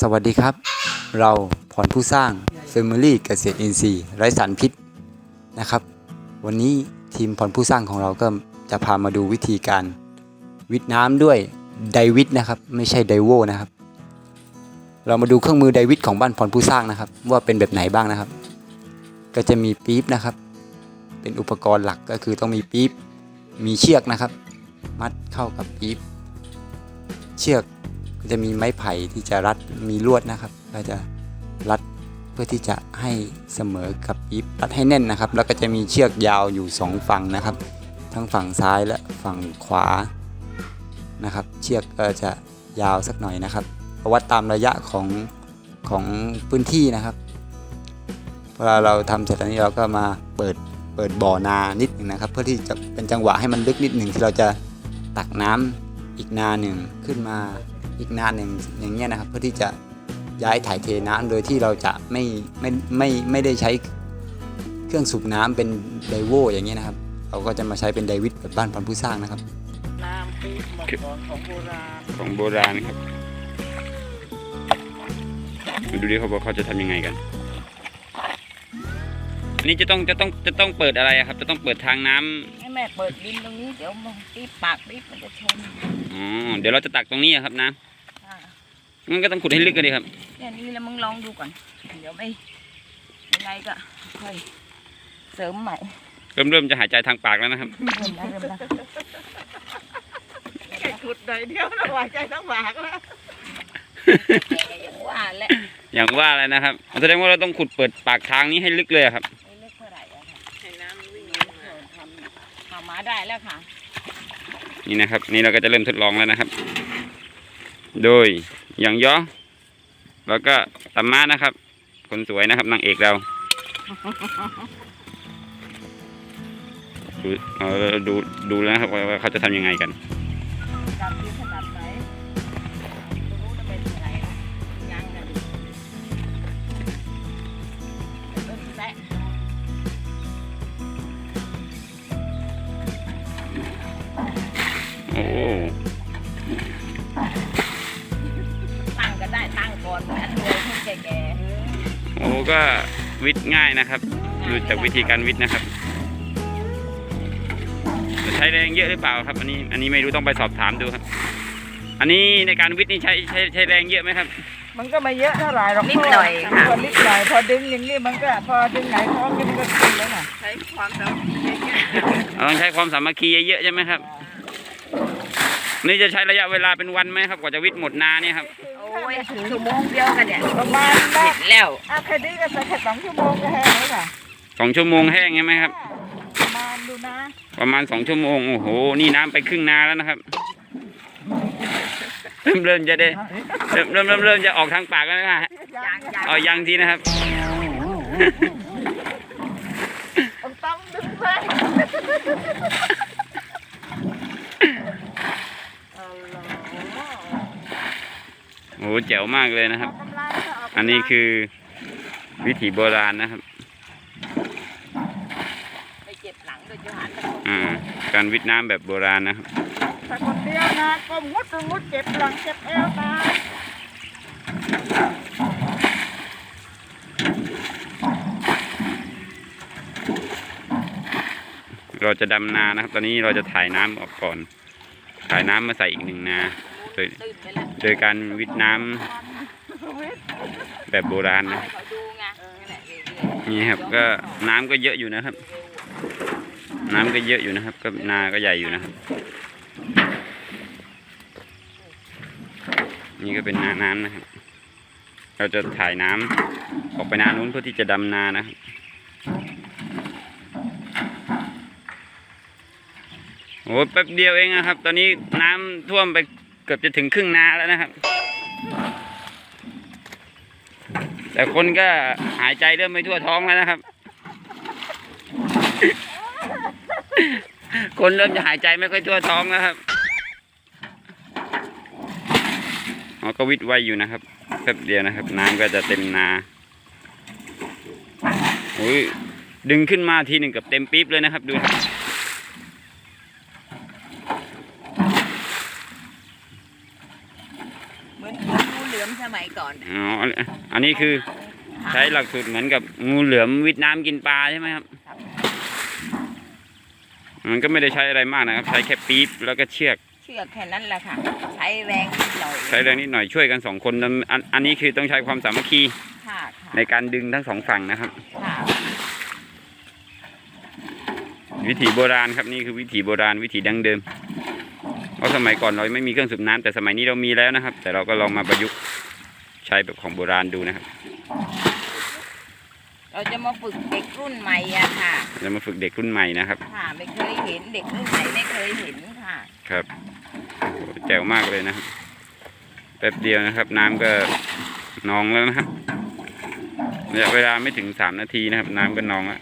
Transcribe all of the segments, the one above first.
สวัสดีครับ เราพรผู้สร้าง Family เกษตรอินทรีย์ไร้สารพิษนะครับ วันนี้ทีมพรผู้สร้างของเราก็จะพามาดูวิธีการ วิทน้ำด้วยไดวิทนะครับ ไม่ใช่ไดโวนะครับ เรามาดูเครื่องมือไดวิทของบ้านพรผู้สร้างนะครับ ว่าเป็นแบบไหนบ้างนะครับ ก็จะมีปี๊บนะครับ เป็นอุปกรณ์หลักก็คือต้องมีปี๊บมีเชือกนะครับ มัดเข้ากับปี๊บเชือก จะมีไม้ไผ่ที่จะรัดมีลวดนะครับก็จะรัดเพื่อที่จะให้เสมอกับปี๊บรัดให้แน่นนะครับ แล้วก็จะมีเชือกยาวอยู่สองฝั่งนะครับ ทั้งฝั่งซ้ายและฝั่งขวานะครับ เชือกก็จะยาวสักหน่อยนะครับวัดตามระยะของของพื้นที่นะครับเวลาเราทำเสร็จแล้วนี้เราก็มาเปิดเปิดบ่อนานิดหนึ่งนะครับ เพื่อที่จะเป็นจังหวะให้มันลึกนิดหนึ่งที่เราจะตักน้ำอีกนาหนึ่งขึ้นมา อีกนานหนึ่งอย่างเงี้ยนะครับ เพื่อที่จะย้ายถ่ายเทน้ำโดยที่เราจะไม่ไม่ไม่ไม่ได้ใช้เครื่องสูบน้ำเป็นไดโวอย่างเงี้ยนะครับ เราก็จะมาใช้เป็นไดวิดแบบบ้านพันผู้สร้างนะครับน้ำปี๊บเมื่อก่อนของโบราณของโบราณครับมาดูดิเขาบอกเขาจะทำยังไงกันอันนี้จะต้องจะต้องจะต้องเปิดอะไรอะครับ จะต้องเปิดทางน้ำให้แม่เปิดดินตรงนี้เดี๋ยวมันปี๊บปากปี๊บมันจะชนอ๋อเดี๋ยวเราจะตักตรงนี้อะครับนะอ่า งั้นก็ต้องขุดให้ลึกกันดีครับเนี่ยนี่แล้วมึงลองดูก่อน เดี๋ยวไม่ยังไงก็ค่อยเสริมใหม่ เริ่มเริ่มจะหายใจทางปากแล้วนะครับ เริ่มแล้วเริ่มแล้วแค่ขุดหน่อยเดียวนะหวายใจทั้งหวากแล้วแต่อย่างว่าแหละอย่างว่าอะไรนะครับแสดงว่าเราต้องขุดเปิดปากทางนี้ให้ลึกเลยอะครับไม่เล็กเท่าไหร่อะค่ะให้น้ำวิ่งเออทำทำมาได้แล้วค่ะ นี่นะครับ นี่เราก็จะเริ่มทดลองแล้วนะครับ โดยอ ย่างย่อแล้วก็ตำมมานะครับ คนสวยนะครับนางเอกเรา ดูเออดูดูแล้วครับว่าเขาจะทำยังไงกันดำ ก็วิทย์ง่ายนะครับ ดูจากวิธีการวิทย์นะครับจะใช้แรงเยอะหรือเปล่าครับ อันนี้อันนี้ไม่รู้ต้องไปสอบถามดูครับ อันนี้ในการวิทย์นี่ใช้ใช้ใช้แรงเยอะไหมครับ มันก็ไม่เยอะเท่าไหร่หรอกนิดหน่อยค่ะพอนิดหน่อยพอดึงอย่างนี้มันก็พอดึงไหนท้องนี่มันก็ขึ้นแล้วน่ะใช้ความสามัคคีเยอะเราต้องใช้ความสามัคคีเยอะๆใช่ไหมครับ นี่จะใช้ระยะเวลาเป็นวันไหมครับ กว่าจะวิทย์หมดนาเนี่ยครับโอ้ ยชั่วโมงเดียวกันเนี่ยประมาณเสนั้ร็นจแล้วอะแค่นี้ก็ใส่แค่สองชั่วโมงก็แห้งแล้วค่ะสองชั่วโมงแห้งใช่ไหมครับ ประมาณดูนะ ประมาณสองชั่วโมงโอ้โห นี่น้ำไปครึ่งนาแล้วนะครับเริ่มเริ่มจะได้เริ่มเริ่มเริ่มเริ่มจะออกทางปากแล้วนะฮะยังยังเอายังทีนะครับต้องต้องดึงไปเอาล่ะ โอ้โหแจ๋วมากเลยนะครับออกกำลังค่ะกกำลังอันนี้คือวิถีโบราณนะครับไปเจ็บหลังโดยจะหันไปอ่าการวิทย์น้ำแบบโบราณนะครับแต่คนเดียวนะก็มุดตรงมุดเจ็บหลังเจ็บเอวตายเราจะดำนานะครับ ตอนนี้เราจะถ่ายน้ำออกก่อน ถ่ายน้ำมาใส่อีกหนึ่งนาโด ยโดยการวิทน้ำแบบโบราณนะนี่ครับก็น้ำก็เยอะอยู่นะครับ น้ำก็เยอะอยู่นะครับ ก็นาก็ใหญ่อยู่นะครับ นี่ก็เป็นนาน้ำนะครับ เราจะถ่ายน้ำออกไปนานู้นเพื่อที่จะดำนานะครับโอ้แป๊บเดียวเองนะครับ ตอนนี้น้ำท่วมไป เกือบจะถึงครึ่งนาแล้วนะครับ แต่คนก็หายใจเริ่มไม่ทั่วท้องแล้วนะครับ คนเริ่มจะหายใจไม่ค่อยทั่วท้องแล้วครับอ๋อก็วิทย์ไวอยู่นะครับแป๊บเดียวนะครับ น้ำก็จะเต็มนาโอ้ยดึงขึ้นมาทีหนึ่งกับเต็มปี๊บเลยนะครับดู ๆเหมื อนงูเหลือมใช่ไหมมัยก่อนอ๋ออันนี้คือใช้หลักสูตรเหมือนกับงูเหลือมวิดน้ำกินปลาใช่ไหมครับ มันก็ไม่ได้ใช้อะไรมากนะครับ ใช้แค่ปี๊บแล้วก็เชือก เชือกแค่นั้นแหละค่ะ ใช้แรงนิดหน่อยใช้แรงนิดหน่อยช่วยกันสองคนอันอันอันนี้คือต้องใช้ความสามัคคีค่ะค่ะในการดึงทั้งสองฝั่งนะครับ ค่ะวิถีโบราณครับนี่คือวิถีโบราณวิถีดั้งเดิมเพราะสมัยก่อนเราไม่มีเครื่องสูบน้ำแต่สมัยนี้เรามีแล้วนะครับ แต่เราก็ลองมาประยุกต์ ใช้แบบของโบราณดูนะครับ เราจะมาฝึกเด็กรุ่นใหม่อะค่ะ จะมาฝึกเด็กรุ่นใหม่นะครับค่ะไม่เคยเห็นเด็กรุ่นใหม่ไม่เคยเห็นค่ะ ครับโอ้โหแจ๋วมากเลยนะครับแป๊บเดียวนะครับ น้ำก็นองแล้วนะครับระยะเวลาไม่ถึงสามนาทีนะครับ น้ำก็นองแล้ว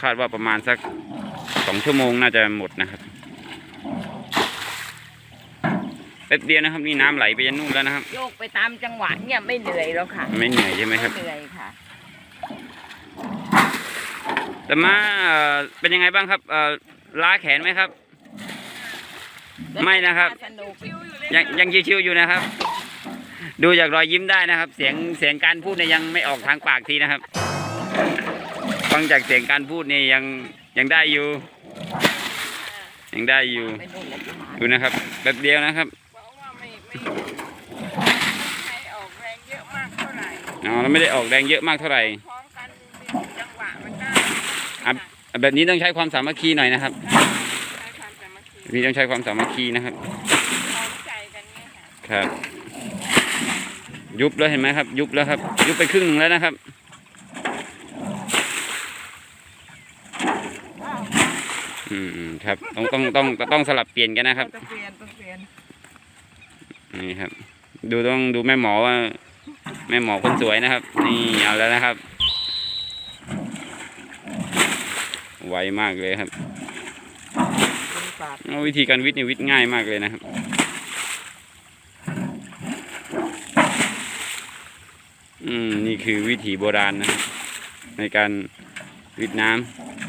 คาดว่าประมาณสักสองชั่วโมงน่าจะหมดนะครับแป๊บเดียวนะครับนี่น้ำไหลไปยันนู่นแล้วนะครับ โยกไปตามจังหวะเนี่ยไม่เหนื่อยแล้วค่ะไม่เหนื่อยใช่ไหมครับเหนื่อยค่ะ แต่มาเอ่อเป็นยังไงบ้างครับเอ่อล้าแขนไหมครับ ไม่นะครับ สนุกยังยังชิวๆอยู่นะครับ ดูจากรอยยิ้มได้นะครับ เสียงเสียงการพูดเนี่ยยังไม่ออกทางปากทีนะครับ ฟังจากเสียงการพูดเนี่ยยังยังได้อยู่ ยังได้อยู่ ไปนู่นแล้วจะมาดูนะครับแป๊บเดียวนะครับ เพราะว่าไม่ไม่ใช้ออกแรงเยอะมากเท่าไหร่อ๋อเราไม่ได้ออกแรงเยอะมากเท่าไหร่พร้อมกันจังหวะมันได้อะแบบนี้ต้องใช้ความสามัคคีหน่อยนะครับใช้ความสามัคคีแบบนี้ต้องใช้ความสามัคคีนะครับ พร้อมใจกันเนี่ยค่ะครับ ยุบแล้วเห็นไหมครับ ยุบแล้วครับ ยุบไปครึ่งหนึ่งแล้วนะครับ อืมอืมครับต้องต้องต้องต้องสลับเปลี่ยนกันนะครับต้องเปลี่ยนต้องเปลี่ย นี่ครับ ดูต้องดูแม่หมอว่า แม่หมอคนสวยนะครับ นี่เอาแล้วนะครับ ไวมากเลยครับวิธีการวิทย์นี่วิทย์ง่ายมากเลยนะครับอืมนี่คือวิถีโบราณนะครับในการวิทย์น้ำ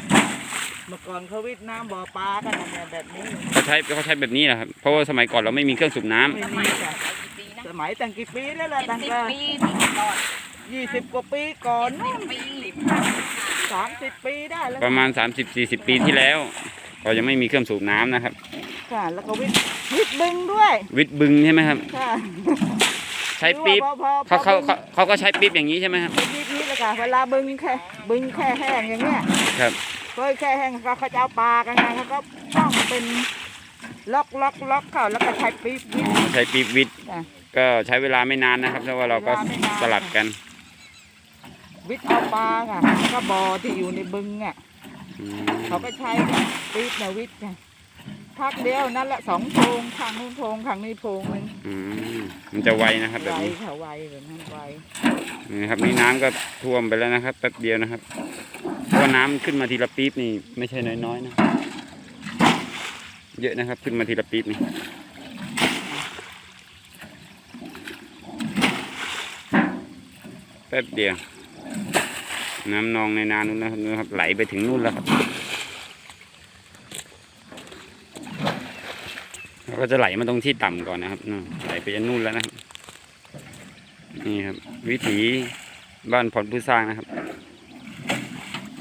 เมื่อก่อนเขาวิทย์น้ำบ่อปลากันนะเนี่ยแบบนี้เขาใช้เขาใช้แบบนี้แหละครับ เพราะว่าสมัยก่อนเราไม่มีเครื่องสูบน้ำไม่มีค่ะกี่ปีนะสมัยตั้งกี่ปีแล้วล่ะเจ็ดตั้งสิบแต่ปีที่ก่อนยี่สิบกว่าปีก่อนสินู่บนปีสามสิบปีได้แล้วประมาณ30-40ปีที่แล้วเรายังไม่มีเครื่องสูบน้ำนะครับ ค่ะ แล้วก็วิทย์วิทย์ดึงด้วย วิทย์บึงใช่ไหมครับค่ะใช้ปี๊บพอพอพอเขาเขาเขาเขาก็ใช้ปี๊บอย่างนี้ใช่ไหมครับปี๊บนี้เลยค่ะเวลาบึงแค่บึงแค่แห้งอย่างเงี้ยครับ เคยแค่แห้งเขาเขาจะเอาปลากันไงเขาก็ต้องเป็นล็อกล็อกล็อกเข้าแล้วก็ใช้ปี๊บวิทย์ใช้ปี๊บวิทย์จ้ะก็ใช้เวลาไม่นานนะครับเพราะว่าเราก็เวลาไม่นาน สลับกันวิทย์เอาปลาค่ะแล้วก็บ่อที่อยู่ในบึงอะอืมเขาก็ใช้ปี๊บเนี่ยวิทย์ค่ะพักเดียวนั่นแหละสองโพงข้างนู้นโพงข้างนี้โพงหนึงอืมมันจะไวนะครับแบบไวนี้ค่ะไวแบบนั้นไว นี่นะครับนี่น้ำก็ท่วมไปแล้วนะครับแป๊บเดียวนะครับ เพราะว่าน้ำขึ้นมาทีละปี๊บนี่ไม่ใช่น้อยๆนะ เยอะนะครับขึ้นมาทีละปี๊บนี่แป๊บเดียว น้ำนองในนานู้นนะครับ ไหลไปถึงนู่นแล้วครับแล้วก็จะไหลมาตรงที่ต่ำก่อนนะครับไหลไปจนนู่นแล้วนะครับ นี่ครับ วิถีบ้านผ่อนผู้สร้างนะครับ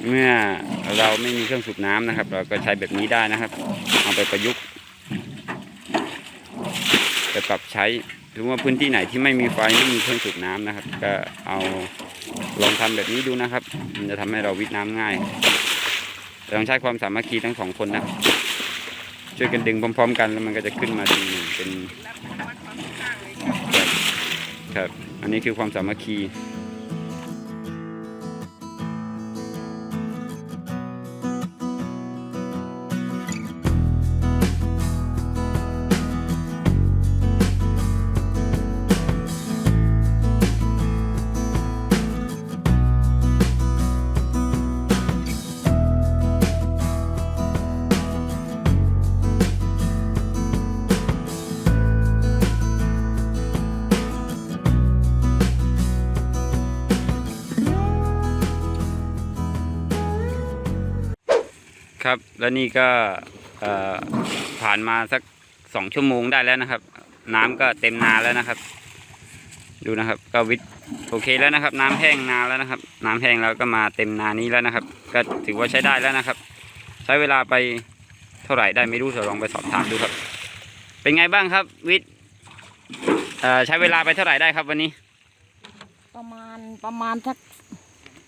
เมื่อเราไม่มีเครื่องสูบน้ำนะครับ เราก็ใช้แบบนี้ได้นะครับ เอาไปประยุกต์ไปปรับใช้ถือว่าพื้นที่ไหนที่ไม่มีไฟไม่มีเครื่องสูบน้ำนะครับ ก็เอาลองทำแบบนี้ดูนะครับ มันจะทำให้เราวิทย์น้ำง่ายต้องใช้ความสามัคคีทั้งสองคนนะช่วยกันดึงพร้อม ๆ กันแล้วมันก็จะขึ้นมาทีหนึ่งเป็นครับครับอันนี้คือความสามัคคี แล้วนี่ก็เอ่อผ่านมาสักสองชั่วโมงได้แล้วนะครับ น้ำก็เต็มนาแล้วนะครับ ดูนะครับ ก็วิทย์โอเคแล้วนะครับ น้ำแห้งนาแล้วนะครับ น้ำแห้งแล้วก็มาเต็มนานี้แล้วนะครับ ก็ถือว่าใช้ได้แล้วนะครับ ใช้เวลาไปเท่าไหร่ได้ไม่รู้เดี๋ยวลองไปสอบถามดูครับ เป็นไงบ้างครับ วิทย์เอ่อใช้เวลาไปเท่าไหร่ได้ครับวันนี้ ประมาณประมาณสัก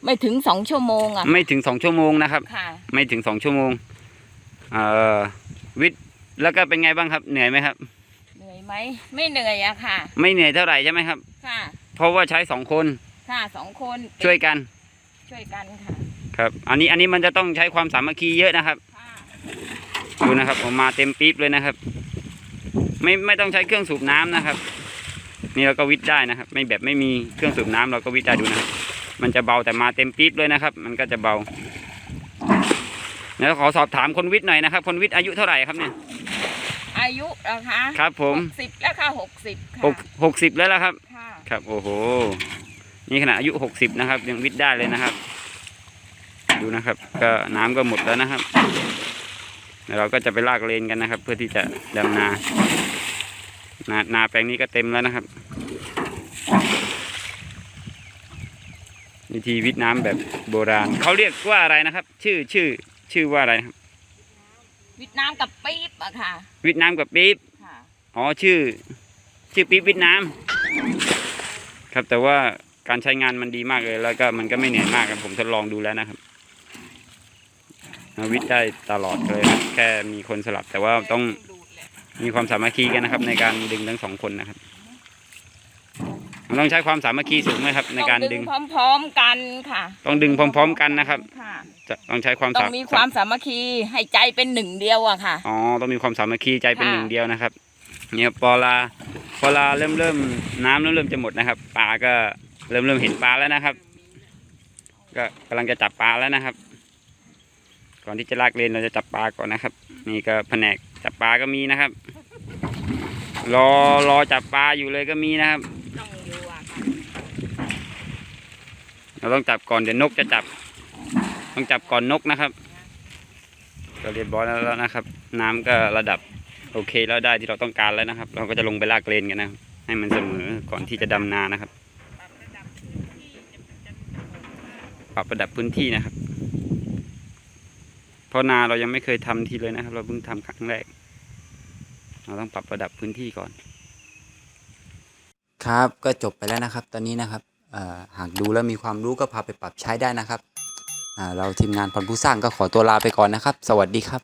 ไม่ถึงสองชั่วโมงอะไม่ถึงสองชั่วโมงนะครับค่ะไม่ถึงสองชั่วโมง เอ่อวิทย์แล้วก็เป็นไงบ้างครับ เหนื่อยไหมครับ เหนื่อยไหมไม่เหนื่อยอะค่ะ ไม่เหนื่อยเท่าไหร่ใช่ไหมครับ ค่ะเพราะว่าใช้สองคนค่ะสองคนช่วยกันช่วยกันค่ะครับ อันนี้อันนี้มันจะต้องใช้ความสามัคคีเยอะนะครับค่ะดูนะครับผมมาเต็มปี๊บเลยนะครับ ไม่ไม่ต้องใช้เครื่องสูบน้ำนะครับ นี่เราก็วิทย์ได้นะครับ ไม่แบบไม่มีเครื่องสูบน้ำเราก็วิทย์ได้ดูนะครับมันจะเบาแต่มาเต็มปี๊บเลยนะครับ มันก็จะเบา แล้วขอสอบถามคนวิทย์หน่อยนะครับ คนวิทย์อายุเท่าไหร่ครับเนี่ย อายุนะคะครับผมหกสิบแล้วค่ะหกสิบค่ะหกหกสิบแล้วละครับ ค่ะครับ โอ้โห นี่ขนาดอายุหกสิบนะครับ ยังวิทย์ได้เลยนะครับ ดูนะครับ ก็น้ำก็หมดแล้วนะครับแล้วเราก็จะไปลากเลนกันนะครับ เพื่อที่จะดำนา นานาแปลงนี้ก็เต็มแล้วนะครับวิธีวิทย์น้ำแบบโบราณเขาเรียกว่าอะไรนะครับ ชื่อชื่อ ชื่อว่าอะไรนะครับวิทย์น้ำกับปี๊บอะค่ะวิทย์น้ำกับปี๊บค่ะ อ๋อชื่อ ชื่อปี๊บวิทย์น้ำครับแต่ว่าการใช้งานมันดีมากเลย แล้วก็มันก็ไม่เหนื่อยมากครับผมทดลองดูแล้วนะครับวิทย์ได้ตลอดเลยครับแค่มีคนสลับแต่ว่าต้องมีความสามัคคีกันนะครับ ในการดึงทั้งสองคนนะครับมัน ต้องใช้ความสามัคคีสูงไหมครับ ในการต้องดึดึงงพร้อม ๆ กันค่ะ ต้องดึงพร้อม ๆ กันนะครับค่ะจะต้องใช้ความต้อสางมีความสามัคคีให้ใจเป็นหนึ่งเดียวอะค่ะอ๋อต้องมีความสามัคคีใจเป็นค่ะหนึ่งเดียวนะครับเนี่ยพอลาพอลาเริ่มเริ่มน้ำเริ่มเริ่มจะหมดนะครับปลาก็เริ่มเริ่มเห็นปลาแล้วนะครับ ก็กำลังจะจับปลาแล้วนะครับ ก่อนที่จะลากเลนเราจะจับปลาก่อนนะครับ นี่ก็แผนกจับปลาก็มีนะครับ รอรอจับปลาอยู่เลยก็มีนะครับ ต้องอยู่อะค่ะ เราต้องจับก่อนเดี๋ยวนกจะจับ ต้องจับก่อนนกนะครับ ก็เรียบร้อยแล้วนะครับ น้ำก็ระดับโอเคแล้วได้ที่เราต้องการแล้วนะครับ เราก็จะลงไปลากเลนกันนะให้มันเสมอก่อนที่จะดำนานะครับปรับระดับพื้นที่นะครับ เพราะนาเรายังไม่เคยทำทีเลยนะครับ เราเพิ่งทำครั้งแรก เราต้องปรับระดับพื้นที่ก่อน ครับก็จบไปแล้วนะครับ ตอนนี้นะครับ หากดูแล้วมีความรู้ก็พาไปปรับใช้ได้นะครับเราทีมงานพรผู้สร้างก็ขอตัวลาไปก่อนนะครับ สวัสดีครับ